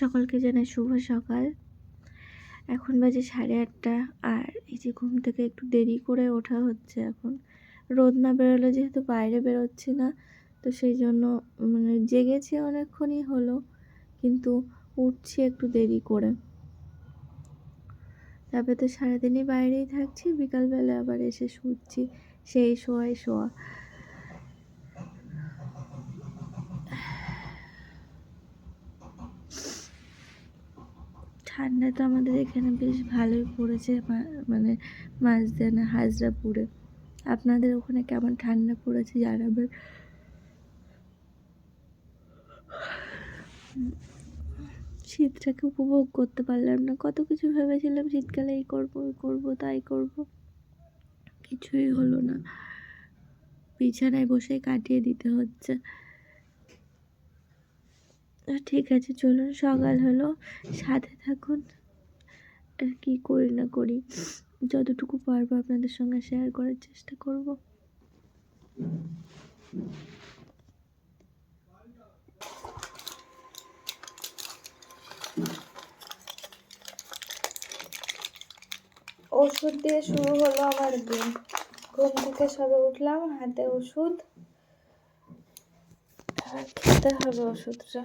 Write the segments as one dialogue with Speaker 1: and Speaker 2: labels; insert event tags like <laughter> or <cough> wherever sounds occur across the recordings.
Speaker 1: সকলকে জানাই শুভ সকাল। এখন বাজে সাড়ে আটটা আর এই যে ঘুম থেকে একটু দেরি করে ওঠা হচ্ছে এখন। রোদ না বেরোলে যেহেতু বাইরে বেরোচ্ছি না, তো সেই জন্য মানে জেগেছি অনেকক্ষণই হলো, কিন্তু উঠছি একটু দেরি করে। তারপরে তো সারাদিনই বাইরেই থাকছি, বিকালবেলা আবার এসে শুচ্ছি, সেই শোয়াই শোয়া। ঠান্ডা তো আমাদের এখানে বেশ ভালোই পড়েছে মানে মাঝদানা হাজরাপুরে। আপনাদের ওখানে কেমন ঠান্ডা পড়েছে জানাবেন? শীতটাকে উপভোগ করতে পারলাম না। কত কিছু ভেবেছিলাম শীতকালে এই করব, ওই করব, তাই করব। কিছুই হলো না। বিছানায় বসে কাটিয়ে দিতে হচ্ছে। ঠিক আছে, চলুন, সকাল হলো। সাথে থাকুন। আর কি করি না করি, যতটুকু পারব আপনাদের সঙ্গে শেয়ার করার চেষ্টা করব। ওষুধ দিয়ে শুরু হলো আমার দিন ঘুম থেকে সবে উঠলাম, হাতে ওষুধ। খেতে হবে ওষুধটা।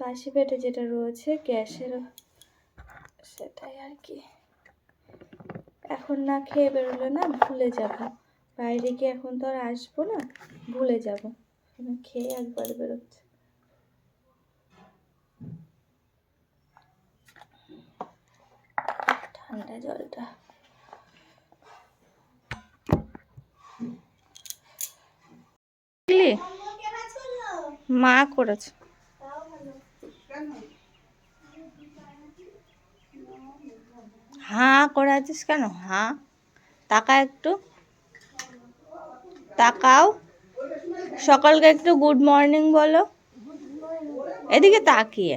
Speaker 1: বাসি পেটে যেটা রয়েছে, গ্যাসের সেটাই আর কি। এখন না খেয়ে বেরোলে না ভুলে যাব। বাইরে গিয়ে এখন তো আর আসব না, ভুলে যাব। খেয়ে একবার বেরোচ্ছে। ঠান্ডা জলটা। মা করেছে। হাঁ করে আছিস কেন? হাঁ? তাকা একটু। তাকাও। সকালকে একটু গুড মর্নিং বলো। এদিকে তাকিয়ে।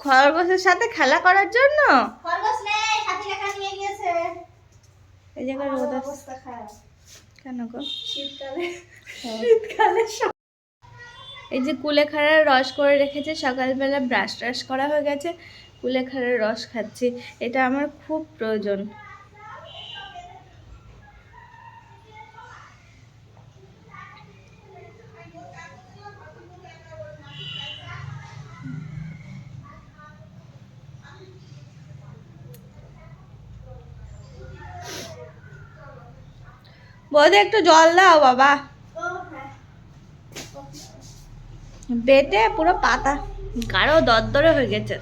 Speaker 1: খরগোশের সাথে খেলা করার জন্য? এই জায়গায় রোদ কেন গো?
Speaker 2: শীতকালে
Speaker 1: হ্যাঁ।
Speaker 2: শীতকালে
Speaker 1: এই যে কুলেখাড়ার রস করে রেখেছে, সকালবেলা ব্রাশ ট্রাশ করা হয়ে গেছে, কুলেখাড়ার রস খাচ্ছি। এটা আমার খুব প্রয়োজন। বৌদি, একটু জল দাও বাবা
Speaker 2: ও হ্যাঁ
Speaker 1: বেটে পুরো পাতা। গাঢ় দরদরে হয়ে গেছে।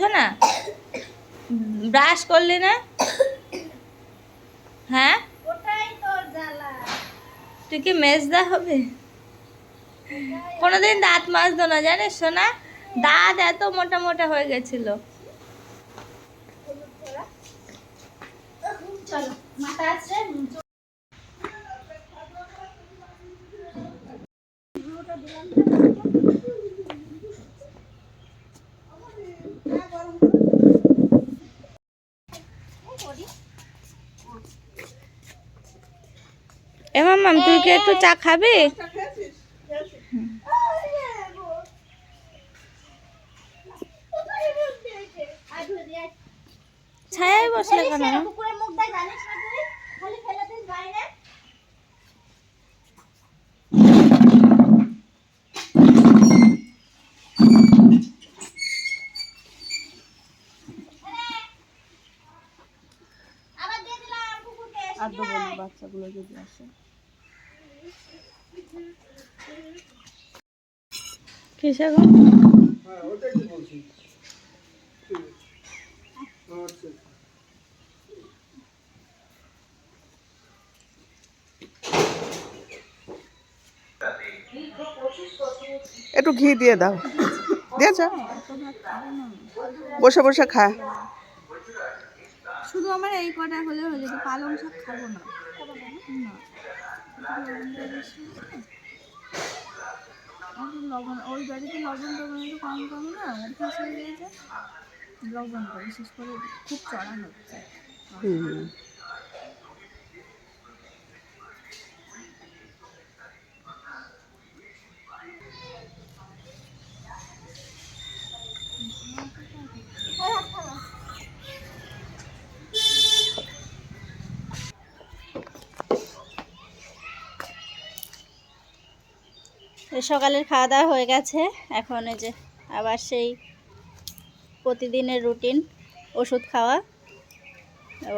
Speaker 1: শোনা ব্রাশ করলি না? হ্যাঁ?
Speaker 2: ওটাই তোর জ্বালা।
Speaker 1: তুই কি মেজদা হবে? কোনোদিন দাঁত মাজতো না জানিস সোনা? দাঁত এত মোটা মোটা হয়ে গেছিল।
Speaker 2: মাথা
Speaker 1: মাম্মাম তুই কি একটু চা খাবি? ছায়ায় বসলে কেন? আর বাচ্চাগুলো যদি আসে।
Speaker 3: একটু ঘি দিয়ে দাও। দিয়েছ? বসে বসে খায়
Speaker 1: শুধু আমার এই কটা হলে হয়ে যেত পালং শাক খাব না। লবণ, ওই বাড়িতে লবণ টবণ একটু কম কম না? অভ্যাস হয়ে গেছে লবণ করে বিশেষ করে খুব চড়া হচ্ছে।
Speaker 2: সকালের খাওয়া দাওয়া হয়ে গেছে। এখন এই যে আবার সেই প্রতিদিনের রুটিন, ওষুধ খাওয়া,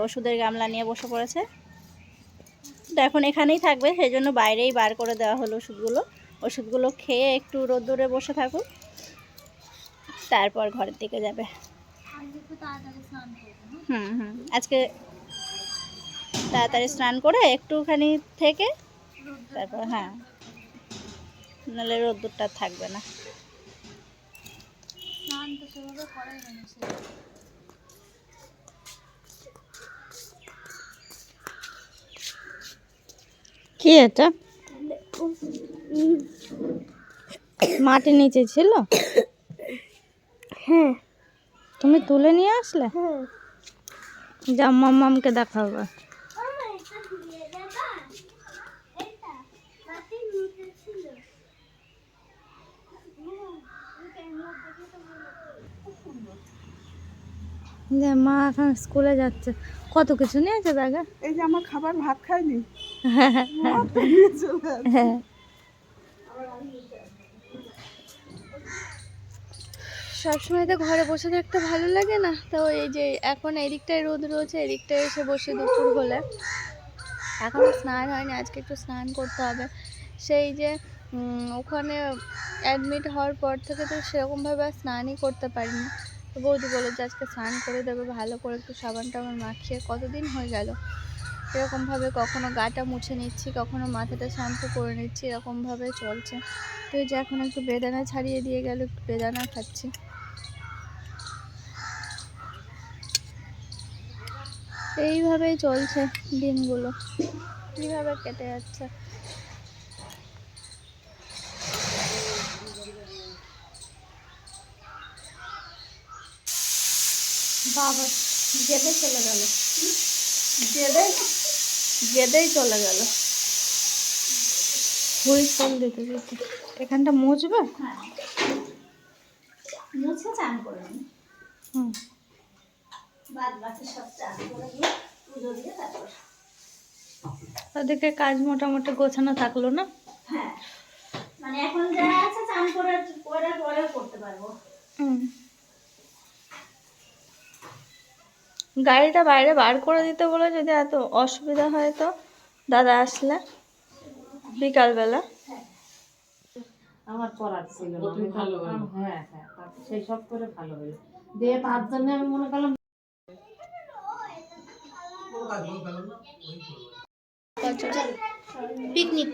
Speaker 2: ওষুধের গামলা নিয়ে বসে পড়েছে। তো এখন এখানেই থাকবে, সেই জন্য বাইরেই বার করে দেওয়া হলো ওষুধগুলো। ওষুধগুলো খেয়ে একটু রোদ্দুরে বসে থাকুক, তারপর ঘরের দিকে যাবে। হুম হুম, আজকে তাড়াতাড়ি স্নান করে একটুখানি থেকে, তারপর হ্যাঁ। নাহলে রোদ্দুরটা থাকবে না। কি এটা? মাটির নিচে ছিল? হ্যাঁ। তুমি তুলে নিয়ে আসলে? যা মাম্মামকে দেখাবো যে মা এখন স্কুলে যাচ্ছে। কত কিছু নিয়েছে ব্যাগে
Speaker 3: এই যে আমার খাবার ভাত খাইনি। <laughs>
Speaker 2: হ্যাঁ।
Speaker 1: সবসময় তো ঘরে বসে থাকতে ভালো লাগে না। তো এই যে এখন এদিকটায় রোদ রয়েছে এদিকটায় এসে বসে দুপুর হলে। এখনও স্নান হয়নি আজকে একটু স্নান করতে হবে। সেই যে ওখানে অ্যাডমিট হওয়ার পর থেকে তো সেরকমভাবে আর স্নানই করতে পারিনি। তো বৌদি বলে যে আজকে স্নান করে দেবে, ভালো করে একটু সাবান টাবান মাখিয়ে, কতদিন হয়ে গেল? এরকমভাবে কখনো গাটা মুছে নিচ্ছি, কখনো মাথাটা শ্যাম্পু করে নিচ্ছি এরকমভাবে চলছে। তো যে এখন একটু বেদানা ছাড়িয়ে দিয়ে গেল, একটু বেদানা খাচ্ছি। এইভাবেই চলছে দিনগুলো। কীভাবে কেটে যাচ্ছে?
Speaker 2: বাবা যেতে চলে গেল।
Speaker 1: জেদেই জেদেই চলে গেল। হুইসল দিতে দিতে। এখানটা মুছবে?
Speaker 2: হ্যাঁ। মুছে চান করে
Speaker 1: হুম।
Speaker 2: বাদ বাকি সব চান করে দিয়ে পুজো দিয়ে তারপর।
Speaker 1: ওদিকে কাজ মোটামুটি গোছানো থাকল না?
Speaker 2: হ্যাঁ। মানে এখন যা আছে চান করে করে পরেও করতে পারব।
Speaker 1: হুম। গাড়িটা বাইরে বার করে দিতে বলে যদি এত অসুবিধা হয় তো? দাদা আসলে? বিকালবেলা?
Speaker 4: আমার করার ছিল ভাবলাম, হ্যাঁ হ্যাঁ সেই সব করে ভালো হলো। দিয়ে তার জন্য আমি মনে করলাম
Speaker 2: পিকনিক।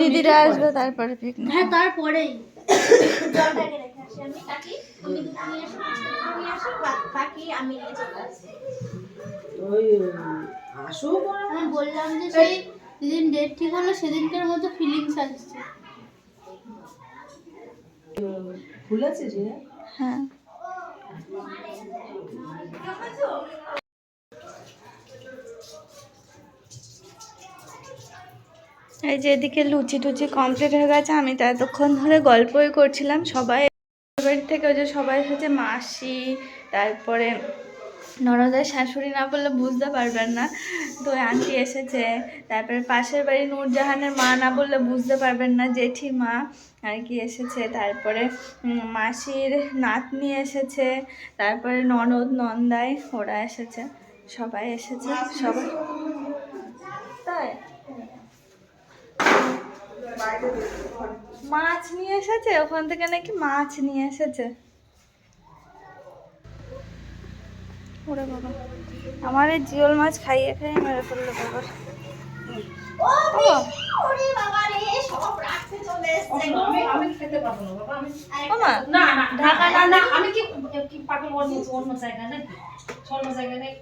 Speaker 1: দিদিরা আসবে তারপরে পিকনিক।
Speaker 2: হ্যাঁ তারপরেই। জলটাকে রেখে আসি আমি কাকি আমি আমি আসি আমি আসি বা- বাকি আমি নিয়ে চলে আসি।
Speaker 3: ওই আসুক
Speaker 5: আমি বললাম যে সেই যেদিন ডেট ঠিক হলো সেদিনকার মতো ফিলিংস আসছে।
Speaker 1: হ্যাঁ। এই যে এদিকে লুচি টুচি কমপ্লিট হয়ে গেছে আমি তো এতক্ষণ ধরে গল্পই করছিলাম সবাই বাড়ি থেকে ওই যে সবাই এসেছে মাসি, তারপরে ননদের শাশুড়ি না বললে বুঝতে পারবেন না। তো আন্টি এসেছে, তারপরে পাশের বাড়ি নূরজাহানের মা না বললে বুঝতে পারবেন না জেঠি মা আর কি এসেছে। তারপরে মাসির নাতনি এসেছে, তারপরে ননদ, নন্দাই, ওরা এসেছে, সবাই এসেছে, সবাই। তাই? মাছ নিয়ে এসেছে? ওখান থেকে নাকি মাছ নিয়ে এসেছে? ওরে বাবা। আমার এই জিওল মাছ খাইয়ে খাইয়ে মেরে ফেলল বাবার
Speaker 6: ওমা
Speaker 4: না না ঢাকা না না আমি কি কি পাগল অন্য অন্য জায়গায় নাকি? অন্য জায়গায় নেই?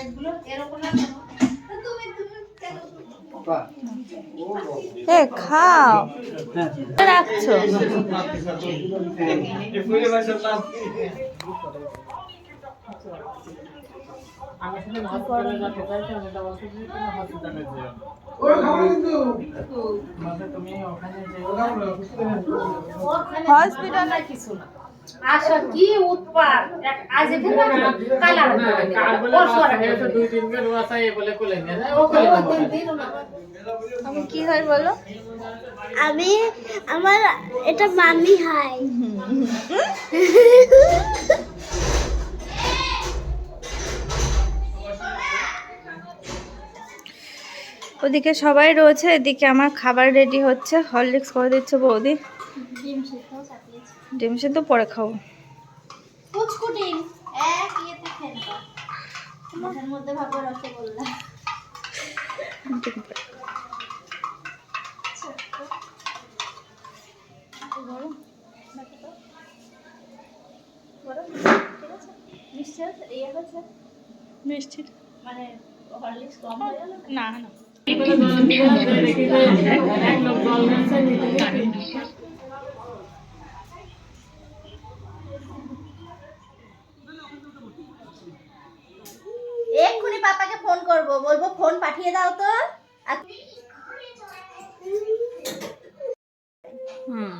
Speaker 4: এগুলো এরকম
Speaker 6: এ খাও। রাখছো।
Speaker 1: খাবে
Speaker 4: কিছু না। আশা কি উৎপাত? আজ এখানে কাল আর পরশু আর
Speaker 6: আমি কি হয় বলো?
Speaker 2: আমি আমার এটা মামি হাই
Speaker 6: ওদিকে সবাই রয়েছে এদিকে আমার খাবার রেডি হচ্ছে। হরলিক্স করে দিচ্ছে বৌদি।
Speaker 2: ডিম সিদ্ধ
Speaker 6: পরে খাও।
Speaker 2: পুচকু ডিম এক ইয়েতে ফেলবা মাথার মধ্যে ভাবো রসগোল্লা। আছে। ইয়ে
Speaker 6: মিষ্টি।
Speaker 2: মানে হরলিক্স কম হয়ে গেল?
Speaker 6: না না।
Speaker 7: ফোন পাঠিয়ে দাও তো।
Speaker 6: হুম।